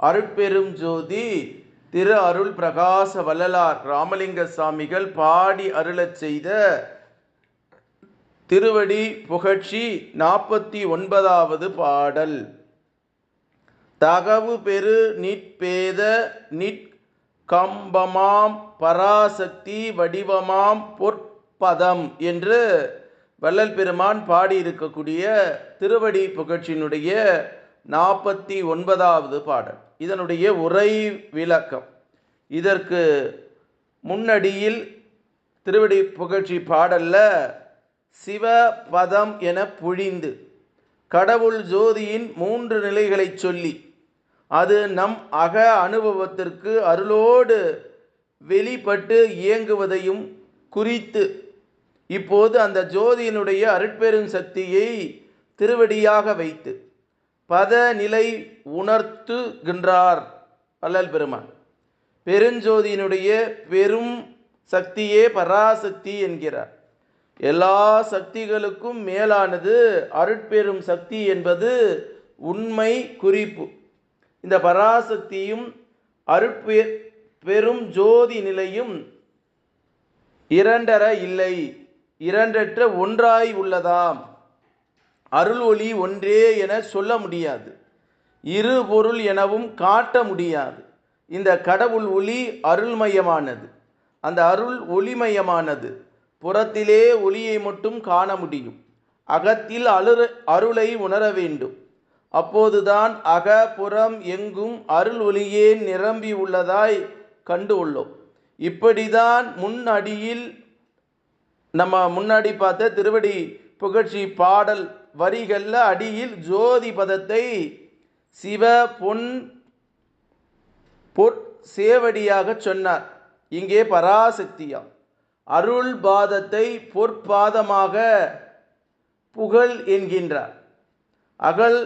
அருட்பெரும் ஜோதி திரு அருள் பிரகாச வள்ளலார் ராமலிங்க சாமிகள் பாடி அருளச் செய்த திருவடி புகழ்ச்சி நாற்பத்தி ஒன்பதாவது பாடல். தகவு பெரு நிற்பேத நிற்கம்பமாம் பராசக்தி வடிவமாம் பொற்பதம் என்று வள்ளல் பெருமான் பாடியிருக்கக்கூடிய திருவடி புகழ்ச்சியினுடைய நாற்பத்தி ஒன்பதாவது பாடல். இதனுடைய உரை விளக்கம். இதற்கு முன்னடியில் திருவடி புகழ்ச்சி பாடல்ல சிவபதம் என புழிந்து கடவுள் ஜோதியின் மூன்று நிலைகளை சொல்லி அது நம் அக அனுபவத்திற்கு அருளோடு வெளிப்பட்டு இயங்குவதையும் குறித்து இப்போது அந்த ஜோதியினுடைய அருட்பெரும் சக்தியை திருவடியாக வைத்து பதநிலை உணர்த்துகின்றார் வள்ளல் பெருமான். பெருஞ்சோதியினுடைய பெரும் சக்தியே பராசக்தி என்கிறார். எல்லா சக்திகளுக்கும் மேலானது அருட்பெரும் சக்தி என்பது உண்மை குறிப்பு. இந்த பராசக்தியும் அருட்பெ பெரும் ஜோதி நிலையும் இரண்டர இல்லை இரண்டற்ற ஒன்றாய் உள்ளதாம். அருள் ஒளி ஒன்றே என சொல்ல முடியாது. இரு பொருள் எனவும் காட்ட முடியாது. இந்த கடவுள் ஒளி அருள்மயமானது. அந்த அருள் ஒளிமயமானது. புறத்திலே ஒளியை மட்டும் காண முடியும். அகத்தில் அருள் அருளை உணர வேண்டும். அப்போதுதான் அக புறம் எங்கும் அருள் ஒளியே நிரம்பி உள்ளதாய் கண்டு உள்ளோம். இப்படிதான் முன்னடியில் நம்ம முன்னாடி பார்த்த திருவடி புகழ்ச்சி பாடல் வரிகளில் அடியில் ஜோதி பதத்தை சிவ பொன் பொற் சேவடியாக சொன்னார். இங்கே பராசக்தியா? அருள் பாதத்தை பொற்பாதமாக புகழ் என்கின்றார். அகல்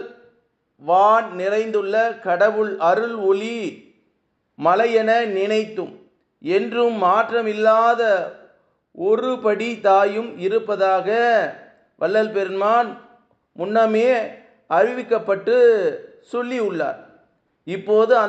வான் நிறைந்துள்ள கடவுள் அருள் ஒளி மலையென நினைத்தும் என்றும் மாற்றமில்லாத ஒருபடி தாயும் இருப்பதாக வள்ளல் பெருமான் முன்னமே அறிவிக்கப்பட்டு சொல்லியுள்ளார் இப்போது அந்த